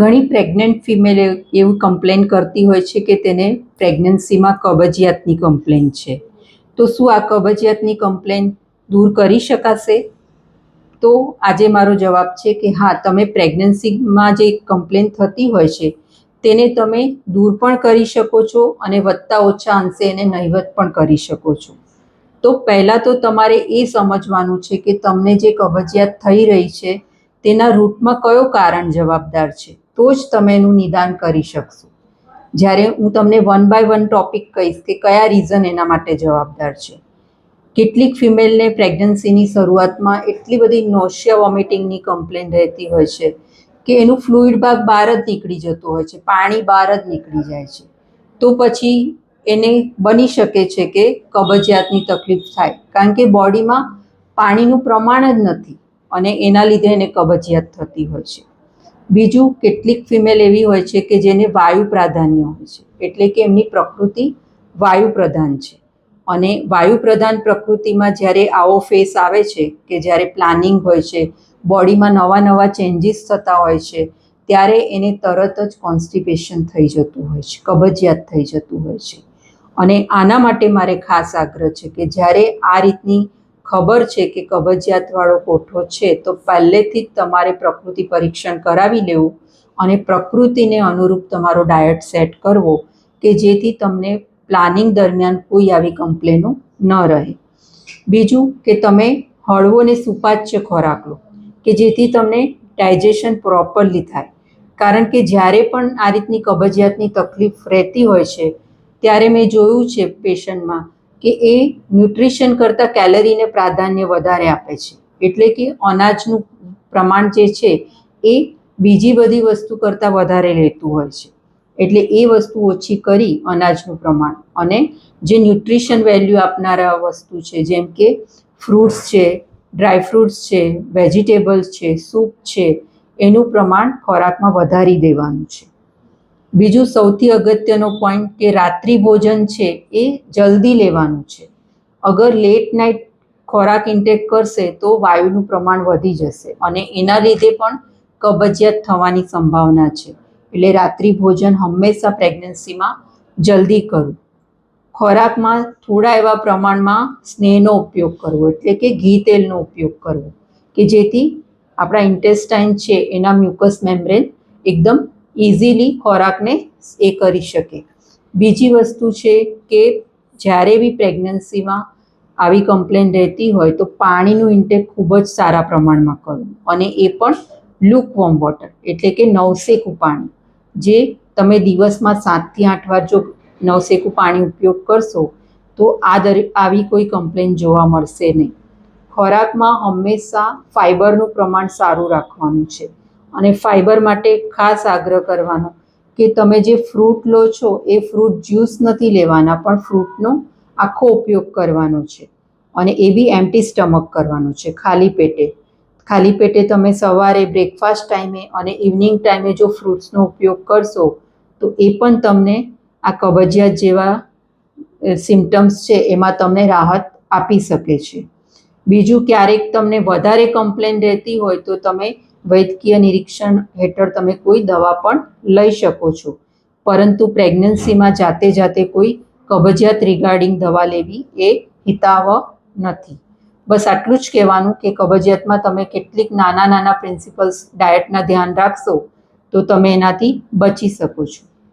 ઘણી pregnant female એવું complain કરતી હોય છે કે તેને પ્રેગ્નન્સીમાં કબજિયાતની કમ્પ્લેન છે. તો શું આ કબજિયાતની કમ્પ્લેન દૂર કરી શકાશે? તો આજે મારો જવાબ છે કે હા, તમે પ્રેગ્નન્સીમાં જે કમ્પ્લેન થતી હોય છે, તેને તમે દૂર પણ કરી શકો છો અને વધતા ઓછા અંશે એને નહિવત પણ કરી શકો છો. તો પહેલાં તો તમારે એ સમજવાનું છે કે તમને જે કબજિયાત થઈ રહી છે, તેના રૂટમાં કયો કારણ જવાબદાર છે? તો જ તમે એનું નિદાન કરી શકશો. જ્યારે હું તમને વન બાય વન ટોપિક કહીશ કે કયા રીઝન એના માટે જવાબદાર છે. કેટલીક ફિમેલને પ્રેગ્નન્સીની શરૂઆતમાં એટલી બધી નોશિયા વોમિટિંગની કમ્પ્લેન રહેતી હોય છે કે એનું ફ્લુઇડ ભાગ બહાર જ નીકળી જતો હોય છે, પાણી બહાર જ નીકળી જાય છે. તો પછી એને બની શકે છે કે કબજિયાતની તકલીફ થાય, કારણ કે બોડીમાં પાણીનું પ્રમાણ જ નથી અને એના લીધે એને કબજિયાત થતી હોય છે. બીજું કેટલીક ફિમેલ એવી હોય છે કે જેને વાયુ પ્રાધાન્ય હોય છે. એટલે કે એમની પ્રકૃતિ વાયુ પ્રધાન છે. અને વાયુ પ્રધાન પ્રકૃતિમાં જ્યારે આવો ફેસ આવે છે કે જ્યારે પ્લાનિંગ હોય છે બોડીમાં નવા નવા ચેન્જીસ થતા હોય છે, ત્યારે એને તરત જ કોન્સ્ટિપેશન થઈ જતું હોય છે, કબજિયાત થઈ જતું હોય છે. અને આના માટે મારે ખાસ આગ્રહ છે કે જ્યારે આ રીતની ખબર છે કે કબજિયાતવાળો કોઠો છે, તો પહેલેથી જ તમારે પ્રકૃતિ પરીક્ષણ કરાવી લેવું અને પ્રકૃતિને અનુરૂપ તમારો ડાયટ સેટ કરવો કે જેથી તમને પ્લાનિંગ દરમિયાન કોઈ આવી કમ્પ્લેનો ન રહે. બીજું કે તમે હળવો ને સુપાચ્ય ખોરાક લો, કે જેથી તમને ડાયજેશન પ્રોપરલી થાય. કારણ કે જ્યારે પણ આ રીતની કબજિયાતની તકલીફ રહેતી હોય છે, ત્યારે મેં જોયું છે પેશન્ટમાં કે એ ન્યુટ્રિશન કરતાં કેલરીને પ્રાધાન્ય વધારે આપે છે. એટલે કે અનાજનું પ્રમાણ જે છે, એ બીજી બધી વસ્તુ કરતાં વધારે લેતું હોય છે. એટલે એ વસ્તુ ઓછી કરી અનાજનું પ્રમાણ. અને જે ન્યુટ્રિશન વેલ્યુ આપનારા વસ્તુ છે, જેમ કે ફ્રૂટ્સ છે ડ્રાયફ્રૂટ્સ છે, વેજીટેબલ્સ છે, સૂપ છે, એનું પ્રમાણ ખોરાકમાં વધારી દેવાનું છે. બીજું સૌથી અગત્યનો પોઈન્ટ કે રાત્રિ ભોજન છે એ જલ્દી લેવાનું છે. અગર લેટ નાઇટ ખોરાક ઇન્ટેક કરશે તો વાયુનું પ્રમાણ વધી જશે અને એના લીધે પણ કબજિયાત થવાની સંભાવના છે. એટલે રાત્રિ ભોજન હંમેશા પ્રેગ્નન્સીમાં જલ્દી કરવું. ખોરાકમાં થોડા એવા પ્રમાણમાં સ્નેહનો ઉપયોગ કરવો, એટલે કે ઘી તેલનો ઉપયોગ કરવો, કે જેથી આપણા ઇન્ટેસ્ટાઇન છે એના મ્યુકસ મેમ્બ્રેન એકદમ ઇઝીલી ખોરાકને એ કરી શકે. બીજી વસ્તુ છે કે જ્યારે બી પ્રેગ્નન્સીમાં આવી કમ્પ્લેન રહેતી હોય તો પાણીનું ઇન્ટેક ખૂબ જ સારા પ્રમાણમાં કરવું અને એ પણ લુકવોર્મ વોટર એટલે કે નવસેકું પાણી. જે તમે દિવસમાં સાતથી આઠ વાર જો નવસેકું પાણી ઉપયોગ કરશો તો આ દરેક આવી કોઈ કમ્પ્લેન જોવા મળશે નહીં. ખોરાકમાં હંમેશા ફાઇબરનું પ્રમાણ સારું રાખવાનું છે. અને ફાઇબર માટે ખાસ આગ્રહ કરવાનો કે તમે જે ફ્રૂટ લો છો, એ ફ્રૂટ જ્યુસ નથી લેવાના, પણ ફ્રૂટનો આખો ઉપયોગ કરવાનો છે. અને એ બી એમ્ટી સ્ટમક કરવાનું છે, ખાલી પેટે. ખાલી પેટે તમે સવારે બ્રેકફાસ્ટ ટાઈમે અને ઇવનિંગ ટાઈમે જો ફ્રૂટ્સનો ઉપયોગ કરશો, તો એ પણ તમને આ કબજિયાત જેવા સિમ્ટમ્સ છે, એમાં તમને રાહત આપી શકે છે. બીજું ક્યારેક તમને વધારે કમ્પ્લેન રહેતી હોય તો તમે વૈદ્યકીય નિરીક્ષણ હેઠળ તમે કોઈ દવા પણ લઈ શકો છો. પરંતુ પ્રેગ્નન્સીમાં જાતે જાતે કોઈ કબજિયાત રિગાર્ડિંગ દવા લેવી એ હિતાવહ નથી. બસ આટલું જ કહેવાનું કે કબજિયાતમાં તમે કેટલીક નાના નાના પ્રિન્સિપલ્સ ડાયટના ધ્યાન રાખશો તો તમે એનાથી બચી શકો છો.